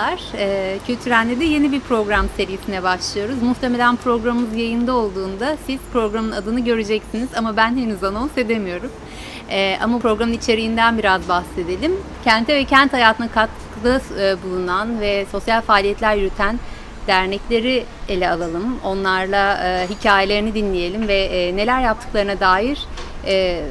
Merhabalar. Ee, Kültüren'de de yeni bir program serisine başlıyoruz. Muhtemelen programımız yayında olduğunda siz programın adını göreceksiniz ama ben henüz anons edemiyorum. Ee, ama programın içeriğinden biraz bahsedelim. Kente ve kent hayatına katkıda e, bulunan ve sosyal faaliyetler yürüten dernekleri ele alalım. Onlarla e, hikayelerini dinleyelim ve e, neler yaptıklarına dair e,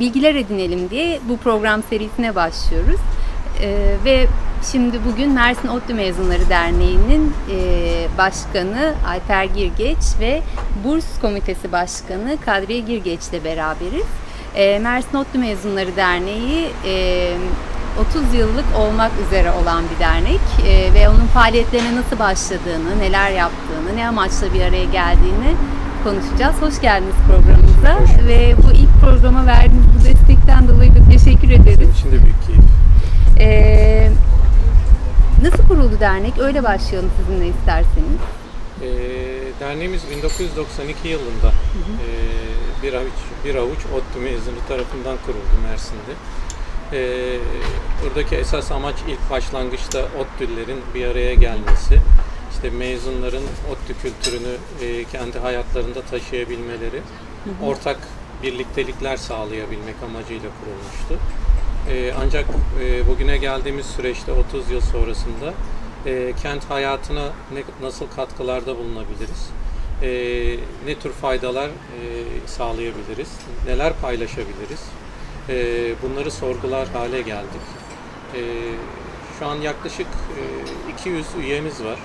bilgiler edinelim diye bu program serisine başlıyoruz. Ee, ve şimdi bugün Mersin ODTÜ Mezunları Derneği'nin e, başkanı Alper Girgeç ve Burs Komitesi Başkanı Kadriye Girgeç ile beraberiz. Ee, Mersin ODTÜ Mezunları Derneği e, 30 yıllık olmak üzere olan bir dernek e, ve onun faaliyetlerine nasıl başladığını, neler yaptığını, ne amaçla bir araya geldiğini konuşacağız. Hoş geldiniz programımıza ve bu ilk programa verdiğiniz bu destekten dolayı da teşekkür ederiz. Şimdi büyük keyif. Ee, nasıl kuruldu dernek? Öyle başlayalım sizinle isterseniz. Ee, derneğimiz 1992 yılında ee, bir avuç bir avuç ODTÜ mezunu tarafından kuruldu Mersin'de. Ee, buradaki esas amaç ilk başlangıçta ODTÜ'lerin bir araya gelmesi, işte mezunların ODTÜ kültürünü e, kendi hayatlarında taşıyabilmeleri, ortak birliktelikler sağlayabilmek amacıyla kurulmuştu. Ee, ancak e, bugüne geldiğimiz süreçte 30 yıl sonrasında e, kent hayatına ne, nasıl katkılarda bulunabiliriz? E, ne tür faydalar e, sağlayabiliriz? Neler paylaşabiliriz? E, bunları sorgular hale geldik. E, şu an yaklaşık e, 200 üyemiz var.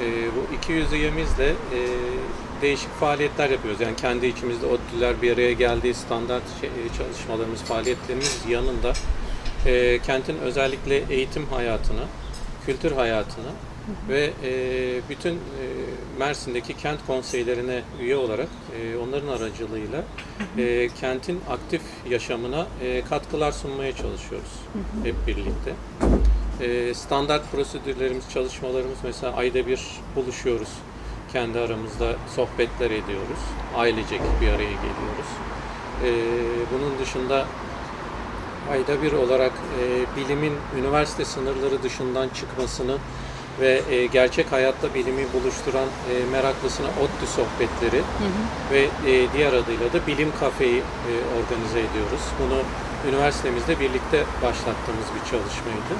E, bu 200 üyemizle e, değişik faaliyetler yapıyoruz. Yani kendi içimizde ODTÜ'ler bir araya geldiği standart şey- e, çalışmalarımız, faaliyetlerimiz yanında e, kentin özellikle eğitim hayatına, kültür hayatına ve e, bütün e, Mersin'deki kent konseylerine üye olarak e, onların aracılığıyla e, kentin aktif yaşamına e, katkılar sunmaya çalışıyoruz hep birlikte. E, standart prosedürlerimiz, çalışmalarımız mesela ayda bir buluşuyoruz. Kendi aramızda sohbetler ediyoruz. Ailecek bir araya geliyoruz. E, bunun dışında ayda bir olarak e, bilimin üniversite sınırları dışından çıkmasını ve e, gerçek hayatta bilimi buluşturan e, meraklısına ODTÜ sohbetleri ve e, diğer adıyla da Bilim Kafe'yi e, organize ediyoruz. Bunu üniversitemizde birlikte başlattığımız bir çalışmaydı.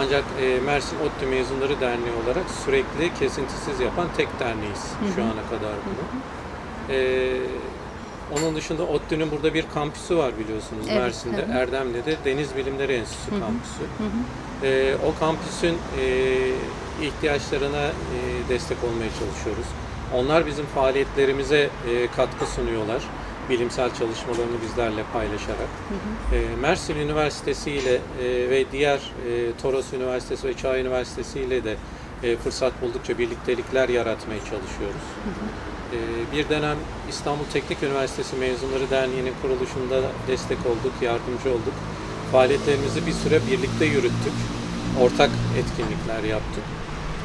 Ancak e, Mersin ODTÜ Mezunları Derneği olarak sürekli kesintisiz yapan tek derneğiz şu ana kadar bunu. E, onun dışında ODTÜ'nün burada bir kampüsü var biliyorsunuz Evet, Mersin'de. hı hı. Erdemli'de Deniz Bilimleri Enstitüsü kampüsü. E, o kampüsün e, ihtiyaçlarına e, destek olmaya çalışıyoruz. Onlar bizim faaliyetlerimize e, katkı sunuyorlar. Bilimsel çalışmalarını bizlerle paylaşarak. E, Mersin Üniversitesi ile e, ve diğer e, Toros Üniversitesi ve Çağ Üniversitesi ile de e, fırsat buldukça birliktelikler yaratmaya çalışıyoruz. E, bir dönem İstanbul Teknik Üniversitesi Mezunları Derneği'nin kuruluşunda destek olduk, yardımcı olduk. Faaliyetlerimizi bir süre birlikte yürüttük. Ortak etkinlikler yaptık.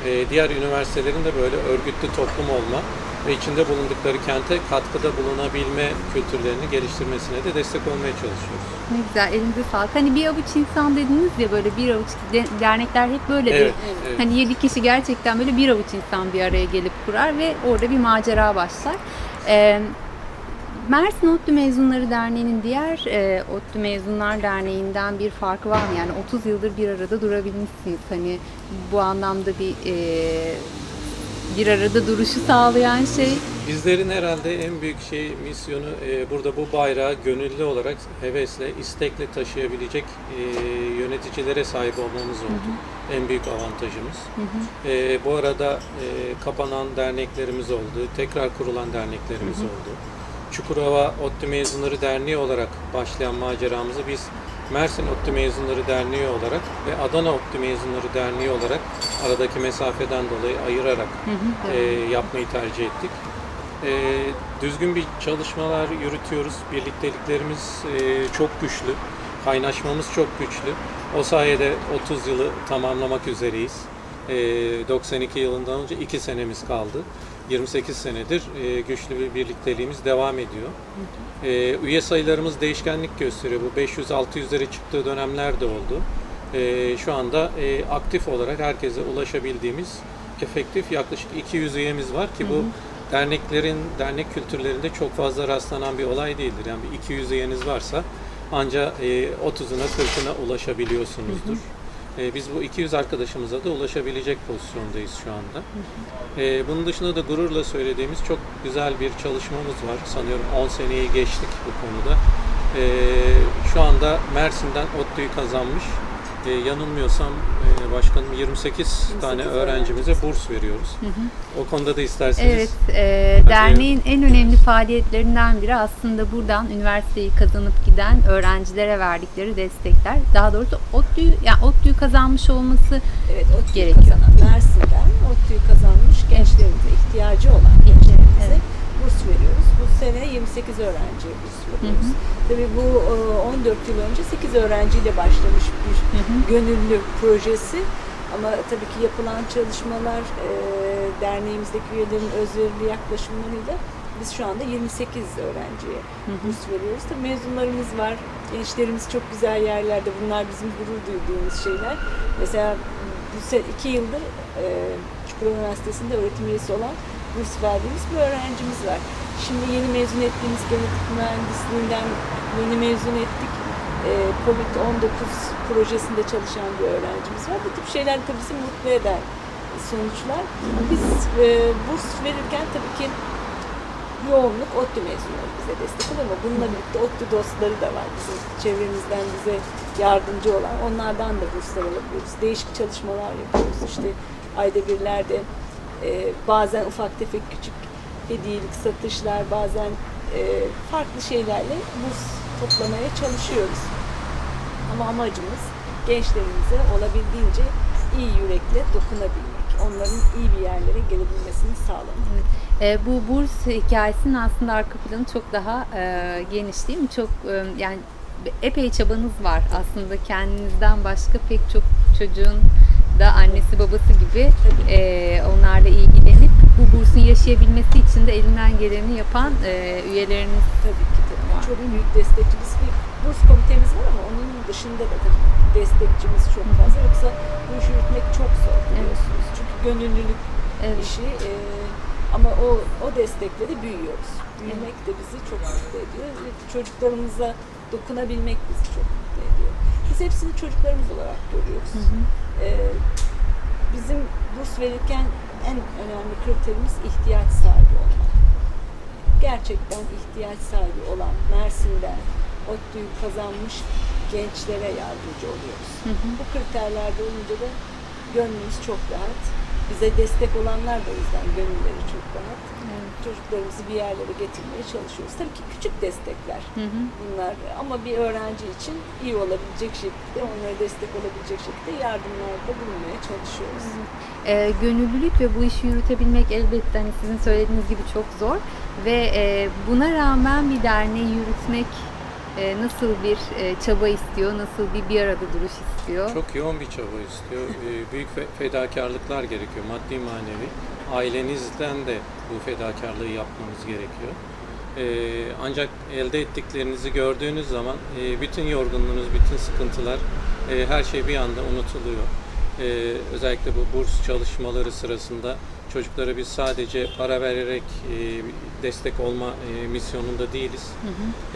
E, diğer üniversitelerin de böyle örgütlü toplum olma ve içinde bulundukları kente katkıda bulunabilme kültürlerini geliştirmesine de destek olmaya çalışıyoruz. Ne güzel, elinize sağlık. Hani bir avuç insan dediniz ya böyle bir avuç de- dernekler hep böyledir. Evet, evet. Hani yedi kişi gerçekten böyle bir avuç insan bir araya gelip kurar ve orada bir macera başlar. Ee, Mersin ODTÜ Mezunları Derneği'nin diğer e, ODTÜ Mezunlar Derneği'nden bir farkı var mı? Yani 30 yıldır bir arada durabilmişsiniz. Hani bu anlamda bir e, bir arada duruşu sağlayan şey Bizlerin herhalde en büyük şey misyonu e, burada bu bayrağı gönüllü olarak hevesle, istekle taşıyabilecek e, yöneticilere sahip olmamız oldu. En büyük avantajımız. E, bu arada e, kapanan derneklerimiz oldu, tekrar kurulan derneklerimiz oldu. Çukurova ODTÜ Mezunları Derneği olarak başlayan maceramızı biz Mersin ODTÜ Mezunları Derneği olarak ve Adana ODTÜ Mezunları Derneği olarak aradaki mesafeden dolayı ayırarak e, yapmayı tercih ettik. E, düzgün bir çalışmalar yürütüyoruz. Birlikteliklerimiz e, çok güçlü. Kaynaşmamız çok güçlü. O sayede 30 yılı tamamlamak üzereyiz. E, 92 yılından önce 2 senemiz kaldı. 28 senedir e, güçlü bir birlikteliğimiz devam ediyor. E, üye sayılarımız değişkenlik gösteriyor. Bu 500-600'lere çıktığı dönemler de oldu. e, şu anda e, aktif olarak herkese ulaşabildiğimiz efektif yaklaşık 200 üyemiz var ki bu derneklerin, dernek kültürlerinde çok fazla rastlanan bir olay değildir. Yani bir 200 üyeniz varsa anca e, 30'una 40'ına ulaşabiliyorsunuzdur. E, biz bu 200 arkadaşımıza da ulaşabilecek pozisyondayız şu anda. E, bunun dışında da gururla söylediğimiz çok güzel bir çalışmamız var. Sanıyorum 10 seneyi geçtik bu konuda. E, şu anda Mersin'den ODTÜ'yü kazanmış. E, yanılmıyorsam başkanım 28, tane öğrencimize burs veriyoruz. O konuda da isterseniz Evet, e, derneğin en önemli faaliyetlerinden biri aslında buradan üniversiteyi kazanıp giden öğrencilere verdikleri destekler. Daha doğrusu ODTÜ'yü, yani ODTÜ'yü kazanmış olması Evet, ODTÜ'yü Gerekiyor. kazanan, Mersin'den ODTÜ'yü kazanmış gençlerimize, ihtiyacı olan gençlerimize Evet. Burs veriyoruz. Bu sene 28 öğrenciye burs veriyoruz. Tabii bu e, 14 yıl önce 8 öğrenciyle başlamış bir gönüllü projesi. Ama tabii ki yapılan çalışmalar, e, derneğimizdeki üyelerin özverili yaklaşımlarıyla biz şu anda 28 öğrenciye burs veriyoruz. Tabii mezunlarımız var, gençlerimiz çok güzel yerlerde. Bunlar bizim gurur duyduğumuz şeyler. Mesela bu iki yıldır e, Çukurova Üniversitesi'nde öğretim üyesi olan burs verdiğimiz bir öğrencimiz var. Şimdi yeni mezun ettiğimiz genetik mühendisliğinden yeni mezun ettik. E, Covid-19 projesinde çalışan bir öğrencimiz var. Bu tip şeyler tabii bizi mutlu eden sonuçlar. Biz e, burs verirken tabii ki yoğunluk ODTÜ mezunları bize destek oluyor ama bununla birlikte ODTÜ dostları da var bizim çevremizden bize yardımcı olan. Onlardan da burslar alabiliyoruz. Değişik çalışmalar yapıyoruz. İşte ayda birlerde e, bazen ufak tefek küçük hediyelik satışlar, bazen e, farklı şeylerle burs toplamaya çalışıyoruz. Ama amacımız gençlerimize olabildiğince iyi yürekle dokunabilmek. Onların iyi bir yerlere gelebilmesini sağlamak. E, bu burs hikayesinin aslında arka planı çok daha e, geniş değil mi? Çok e, yani epey çabanız var aslında kendinizden başka pek çok çocuğun da annesi babası gibi e, onlarla ilgilenip bu bursun yaşayabilmesi için de elinden geleni yapan e, üyeleriniz Tabii ki de. Çok büyük destekçimiz bir burs komitemiz var ama onun dışında da tabii destekçimiz çok fazla. Yoksa bu işi yürütmek çok zor biliyorsunuz. Çünkü gönüllülük Evet. işi e, ama o, o destekle de büyüyoruz. Büyümek de bizi çok mutlu ediyor. Çocuklarımıza dokunabilmek bizi çok mutlu. Biz hepsini çocuklarımız olarak görüyoruz. E, bizim burs verirken en önemli kriterimiz ihtiyaç sahibi olmak gerçekten ihtiyaç sahibi olan Mersin'den ODTÜ'yü kazanmış gençlere yardımcı oluyoruz. Bu kriterlerde olunca da gönlümüz çok rahat. Bize destek olanlar da o yüzden gönülleri çok rahat. Çocuklarımızı bir yerlere getirmeye çalışıyoruz. Tabii ki küçük destekler bunlar ama bir öğrenci için iyi olabilecek şekilde, onlara destek olabilecek şekilde yardımlarda bulunmaya çalışıyoruz. E, gönüllülük ve bu işi yürütebilmek elbette hani sizin söylediğiniz gibi çok zor ve e, buna rağmen bir derneği yürütmek e, nasıl bir e, çaba istiyor, nasıl bir bir arada duruş istiyor? Çok yoğun bir çaba istiyor. Ee, Büyük fe- fedakarlıklar gerekiyor. Maddi manevi. Ailenizden de bu fedakarlığı yapmanız gerekiyor. Ee, Ancak elde ettiklerinizi gördüğünüz zaman e, bütün yorgunluğunuz, bütün sıkıntılar, e, her şey bir anda unutuluyor. Ee, Özellikle bu burs çalışmaları sırasında çocuklara biz sadece para vererek e, destek olma e, misyonunda değiliz.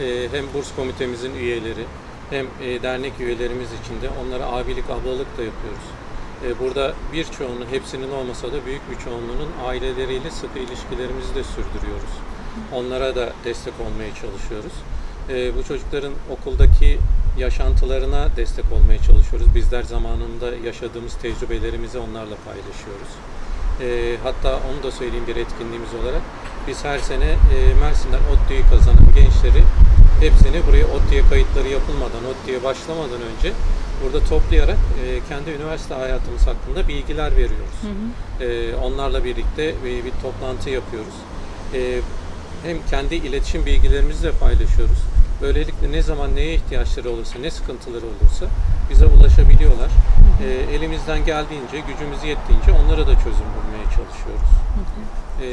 Ee, Hem burs komitemizin üyeleri, hem e, dernek üyelerimiz için de onlara abilik, ablalık da yapıyoruz. E, burada birçoğunun, hepsinin olmasa da büyük bir çoğunluğunun aileleriyle sıkı ilişkilerimizi de sürdürüyoruz. Onlara da destek olmaya çalışıyoruz. E, bu çocukların okuldaki yaşantılarına destek olmaya çalışıyoruz. Bizler zamanında yaşadığımız tecrübelerimizi onlarla paylaşıyoruz. E, hatta onu da söyleyeyim bir etkinliğimiz olarak. Biz her sene e, Mersin'den ODTÜ'yü kazanan gençleri hepsini buraya ODTÜ'ye kayıtları yapılmadan, ODTÜ'ye başlamadan önce burada toplayarak e, kendi üniversite hayatımız hakkında bilgiler veriyoruz. E, onlarla birlikte e, bir toplantı yapıyoruz. E, hem kendi iletişim bilgilerimizi de paylaşıyoruz. Böylelikle ne zaman neye ihtiyaçları olursa, ne sıkıntıları olursa bize ulaşabiliyorlar. E, elimizden geldiğince, gücümüz yettiğince onlara da çözüm bulmaya çalışıyoruz. E,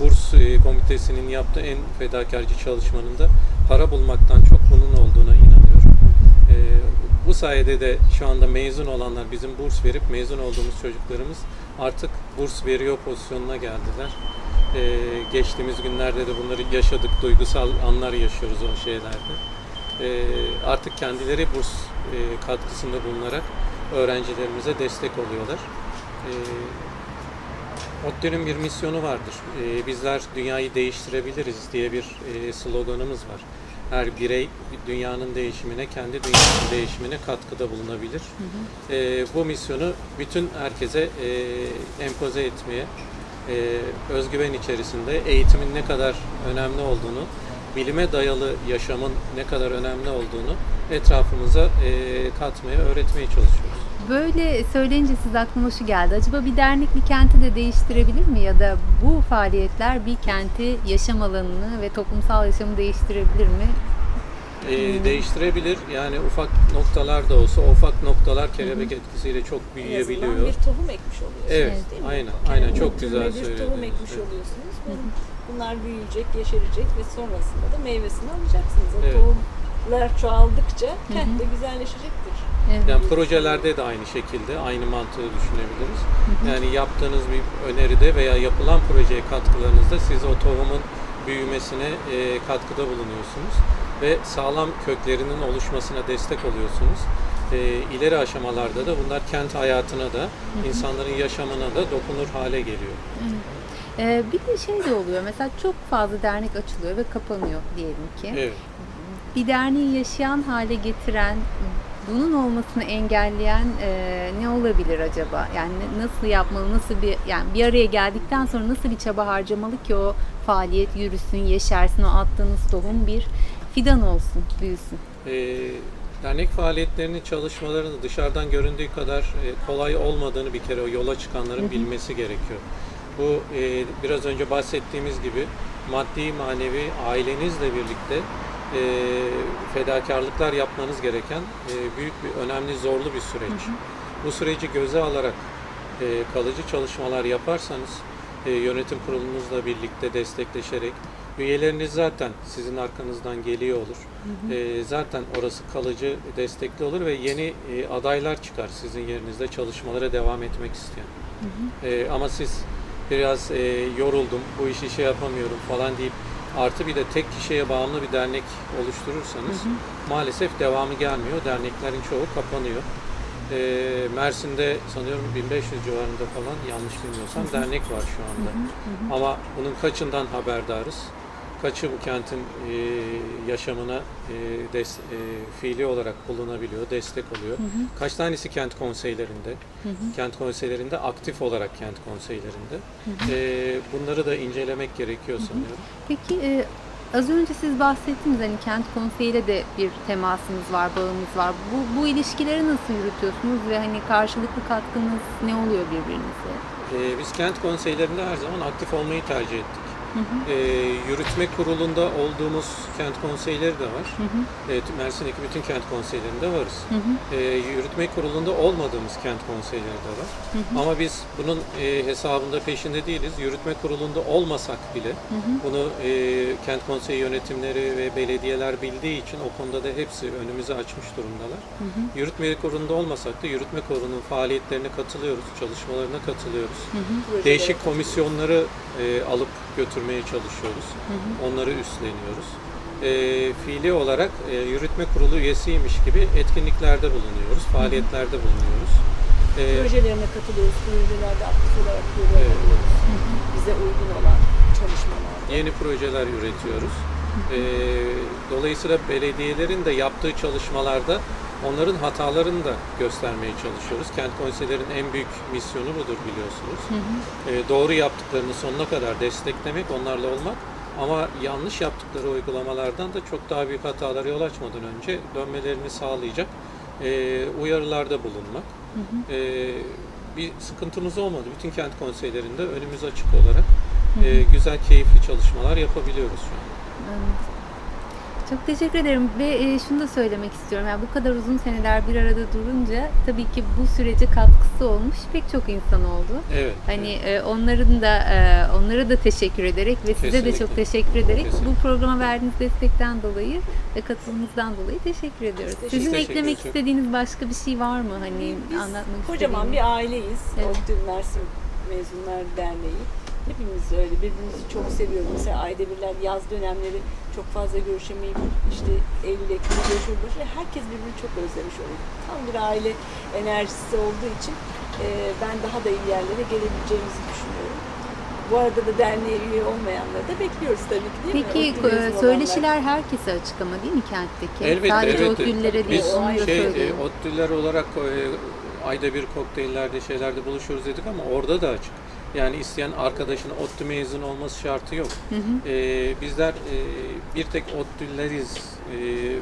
Burs e, Komitesi'nin yaptığı en fedakarcı çalışmanın da para bulmaktan çok bunun olduğuna inanıyorum. E, bu sayede de şu anda mezun olanlar bizim burs verip mezun olduğumuz çocuklarımız artık burs veriyor pozisyonuna geldiler. E, geçtiğimiz günlerde de bunları yaşadık, duygusal anlar yaşıyoruz o şeylerde. E, artık kendileri burs e, katkısında bulunarak öğrencilerimize destek oluyorlar. E, ODTÜ'nün bir misyonu vardır. E, bizler dünyayı değiştirebiliriz diye bir e, sloganımız var. Her birey dünyanın değişimine, kendi dünyasının değişimine katkıda bulunabilir. E, bu misyonu bütün herkese e, empoze etmeye, özgüven içerisinde eğitimin ne kadar önemli olduğunu, bilime dayalı yaşamın ne kadar önemli olduğunu etrafımıza e, katmaya, öğretmeye çalışıyoruz. Böyle söyleyince siz aklıma şu geldi. Acaba bir dernek bir kenti de değiştirebilir mi? Ya da bu faaliyetler bir kenti, yaşam alanını ve toplumsal yaşamı değiştirebilir mi? e, değiştirebilir. Yani ufak noktalar da olsa ufak noktalar kelebek etkisiyle çok En büyüyebiliyor. bir tohum ekmiş oluyorsunuz. Evet, değil mi? aynen, aynen. Çok güzel bir söylediniz. tohum ekmiş Evet. oluyorsunuz. Bu- Bunlar büyüyecek, yeşerecek ve sonrasında da meyvesini alacaksınız. O Evet. tohumlar çoğaldıkça kent de güzelleşecektir. Evet. Yani projelerde de aynı şekilde aynı mantığı düşünebiliriz. Yani yaptığınız bir öneride veya yapılan projeye katkılarınızda siz o tohumun büyümesine e, katkıda bulunuyorsunuz ve sağlam köklerinin oluşmasına destek oluyorsunuz. E, ileri aşamalarda da bunlar kent hayatına da, insanların yaşamına da dokunur hale geliyor. Ee, bir de şey de oluyor. Mesela çok fazla dernek açılıyor ve kapanıyor diyelim ki. Evet. Bir derneği yaşayan hale getiren, bunun olmasını engelleyen e, ne olabilir acaba? Yani nasıl yapmalı, nasıl bir yani bir araya geldikten sonra nasıl bir çaba harcamalı ki o faaliyet yürüsün, yeşersin, o attığınız tohum bir fidan olsun, büyüsün. E, dernek faaliyetlerinin çalışmalarını dışarıdan göründüğü kadar e, kolay olmadığını bir kere o yola çıkanların bilmesi gerekiyor. Bu e, biraz önce bahsettiğimiz gibi maddi manevi ailenizle birlikte e, fedakarlıklar yapmanız gereken e, büyük bir önemli zorlu bir süreç. Bu süreci göze alarak e, kalıcı çalışmalar yaparsanız e, yönetim kurulunuzla birlikte destekleşerek üyeleriniz zaten sizin arkanızdan geliyor olur. E, zaten orası kalıcı destekli olur ve yeni e, adaylar çıkar sizin yerinizde çalışmalara devam etmek isteyen. E, ama siz biraz e, yoruldum, bu işi şey yapamıyorum falan deyip artı bir de tek kişiye bağımlı bir dernek oluşturursanız maalesef devamı gelmiyor. Derneklerin çoğu kapanıyor. E, Mersin'de sanıyorum 1500 civarında falan yanlış bilmiyorsam dernek var şu anda. Ama bunun kaçından haberdarız? Kaçı bu kentin e, yaşamına e, des, e, fiili olarak bulunabiliyor, destek oluyor? Kaç tanesi kent konseylerinde? Kent konseylerinde aktif olarak kent konseylerinde. E, bunları da incelemek gerekiyor sanıyorum. Peki e, az önce siz bahsettiniz hani kent konseyiyle de bir temasınız var, bağımız var. Bu, bu ilişkileri nasıl yürütüyorsunuz ve hani karşılıklı katkınız ne oluyor birbirinize? E, biz kent konseylerinde her zaman aktif olmayı tercih ettik. E, yürütme kurulunda olduğumuz kent konseyleri de var. Evet, Mersin'deki bütün kent konseylerinde varız. E, yürütme kurulunda olmadığımız kent konseyleri de var. Ama biz bunun e, hesabında peşinde değiliz. Yürütme kurulunda olmasak bile bunu e, kent konseyi yönetimleri ve belediyeler bildiği için o konuda da hepsi önümüze açmış durumdalar. Yürütme kurulunda olmasak da yürütme kurulunun faaliyetlerine katılıyoruz, çalışmalarına katılıyoruz. Projelere Değişik komisyonları e, alıp götürmeye çalışıyoruz. Onları üstleniyoruz. E, fiili olarak e, yürütme kurulu üyesiymiş gibi etkinliklerde bulunuyoruz, faaliyetlerde bulunuyoruz. E, Projelerine katılıyoruz. Projelerde aktif olarak görev Evet. alıyoruz. Bize uygun olan çalışmalarda. yeni projeler üretiyoruz. E, dolayısıyla belediyelerin de yaptığı çalışmalarda onların hatalarını da göstermeye çalışıyoruz. Kent konseylerin en büyük misyonu budur biliyorsunuz. E, doğru yaptıklarını sonuna kadar desteklemek, onlarla olmak ama yanlış yaptıkları uygulamalardan da çok daha büyük hatalara yol açmadan önce dönmelerini sağlayacak e, uyarılarda bulunmak. E, bir sıkıntımız olmadı. Bütün kent konseylerinde önümüz açık olarak e, güzel, keyifli çalışmalar yapabiliyoruz şu an. Anladım. Çok teşekkür ederim ve e, şunu da söylemek istiyorum. Yani bu kadar uzun seneler bir arada durunca tabii ki bu sürece katkısı olmuş pek çok insan oldu. Evet. Hani e, onların da e, onlara da teşekkür ederek ve size de Kesinlikle. çok teşekkür ederek Kesinlikle. bu programa verdiğiniz destekten dolayı ve katılımınızdan dolayı teşekkür ediyoruz. Teşekkür Sizin teşekkür eklemek ederim. istediğiniz başka bir şey var mı? Hani Biz anlatmak kocaman istediğiniz? bir aileyiz. Evet. ODTÜ Mersin Mezunlar Derneği. Hepimiz öyle birbirimizi çok seviyoruz. Mesela ayda birler yaz dönemleri çok fazla görüşemeyip işte Eylül Ekim'de görüşür başı herkes birbirini çok özlemiş oluyor. Tam bir aile enerjisi olduğu için e, ben daha da iyi yerlere gelebileceğimizi düşünüyorum. Bu arada da derneğe üye olmayanları da bekliyoruz tabii ki değil mi? Peki ODTÜ mezun e, olanlar. söyleşiler herkese açık ama değil mi kentteki? Elbette, Sadece elbette. o güllere değil, Biz onu da şey, e, olarak e, ayda bir kokteyllerde şeylerde buluşuyoruz dedik ama orada da açık. Yani isteyen arkadaşına ODTÜ mezun olması şartı yok. Hı hı. E, bizler e, bir tek ODTÜ'leriz e,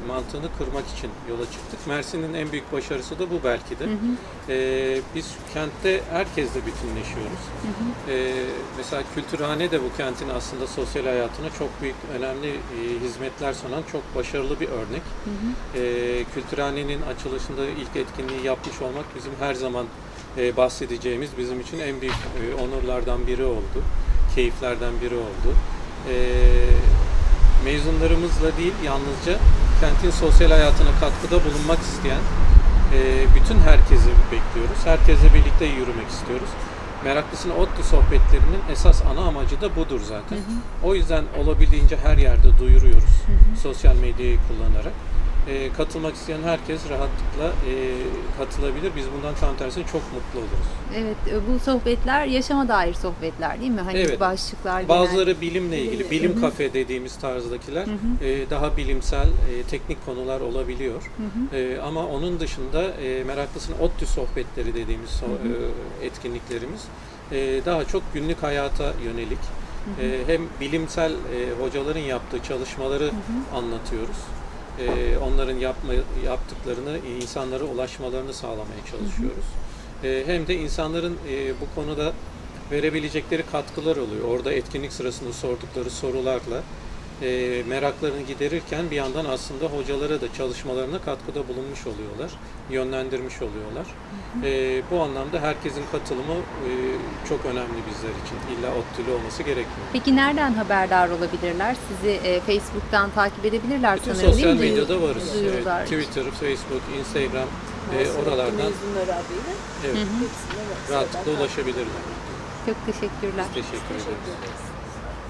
mantığını kırmak için yola çıktık. Mersin'in en büyük başarısı da bu belki de. Hı hı. E, biz kentte herkesle bütünleşiyoruz. Hı hı. Ee, mesela Kültürhane de bu kentin aslında sosyal hayatına çok büyük, önemli e, hizmetler sunan çok başarılı bir örnek. Hı hı. Ee, Kültürhane'nin açılışında ilk etkinliği yapmış olmak bizim her zaman e, bahsedeceğimiz bizim için en büyük e, onurlardan biri oldu. Keyiflerden biri oldu. Ee, mezunlarımızla değil yalnızca kentin sosyal hayatına katkıda bulunmak isteyen e, bütün herkesi bekliyoruz. Herkesle birlikte yürümek istiyoruz. Meraklısına ODTÜ sohbetlerinin esas ana amacı da budur zaten. O yüzden olabildiğince her yerde duyuruyoruz. Sosyal medyayı kullanarak. E, katılmak isteyen herkes rahatlıkla e, katılabilir. Biz bundan tam tersine çok mutlu oluruz. Evet, e, bu sohbetler yaşama dair sohbetler değil mi? Hani Evet. başlıklar genel- Bazıları bilimle ilgili, Hı bilim hı. kafe dediğimiz tarzdakiler Hı hı. e, daha bilimsel, e, teknik konular olabiliyor. Hı hı. E, ama onun dışında e, meraklısının ODTÜ sohbetleri dediğimiz so- Hı hı. e, etkinliklerimiz e, daha çok günlük hayata yönelik. E, hem bilimsel e, hocaların yaptığı çalışmaları anlatıyoruz. E, onların yapma, yaptıklarını insanlara ulaşmalarını sağlamaya çalışıyoruz. E, hem de insanların e, bu konuda verebilecekleri katkılar oluyor. Orada etkinlik sırasında sordukları sorularla e, meraklarını giderirken bir yandan aslında hocalara da çalışmalarına katkıda bulunmuş oluyorlar, yönlendirmiş oluyorlar. E, bu anlamda herkesin katılımı e, çok önemli bizler için. İlla ODTÜ'lü olması gerekmiyor. Peki nereden haberdar olabilirler? Sizi e, Facebook'tan takip edebilirler Bütün sanırım sosyal değil mi? medyada varız. duyurular Evet, Twitter, Facebook, Instagram e, oralardan mezunları adıyla evet, Hı hı. hepsine bak- rahatlıkla ulaşabilirler. Çok teşekkürler. Biz teşekkür ederiz. Teşekkür ederiz.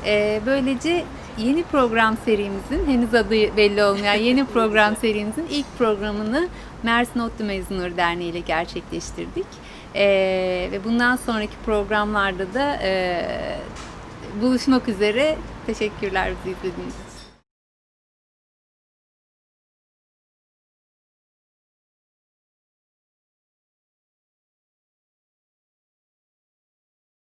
Ee, böylece yeni program serimizin, henüz adı belli olmayan yeni program serimizin ilk programını Mersin ODTÜ Mezunları Derneği ile gerçekleştirdik. Ee, ve bundan sonraki programlarda da e, buluşmak üzere. Teşekkürler bizi izlediğiniz için.